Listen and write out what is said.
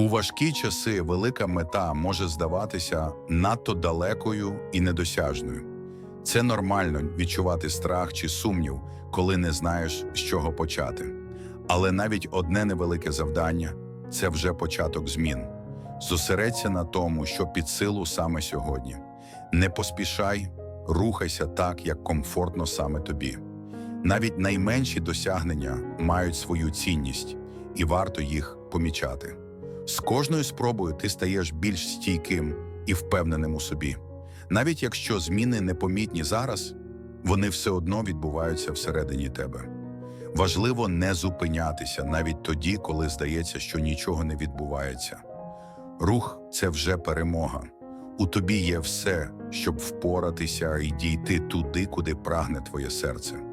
У важкі часи велика мета може здаватися надто далекою і недосяжною. Це нормально відчувати страх чи сумнів, коли не знаєш, з чого почати. Але навіть одне невелике завдання це вже початок змін. Зосередься на тому, що під силу саме сьогодні. Не поспішай, рухайся так, як комфортно саме тобі. Навіть найменші досягнення мають свою цінність, і варто їх помічати. З кожною спробою ти стаєш більш стійким і впевненим у собі. Навіть якщо зміни непомітні зараз, вони все одно відбуваються всередині тебе. Важливо не зупинятися навіть тоді, коли здається, що нічого не відбувається. Рух це вже перемога. У тобі є все, щоб впоратися і дійти туди, куди прагне твоє серце.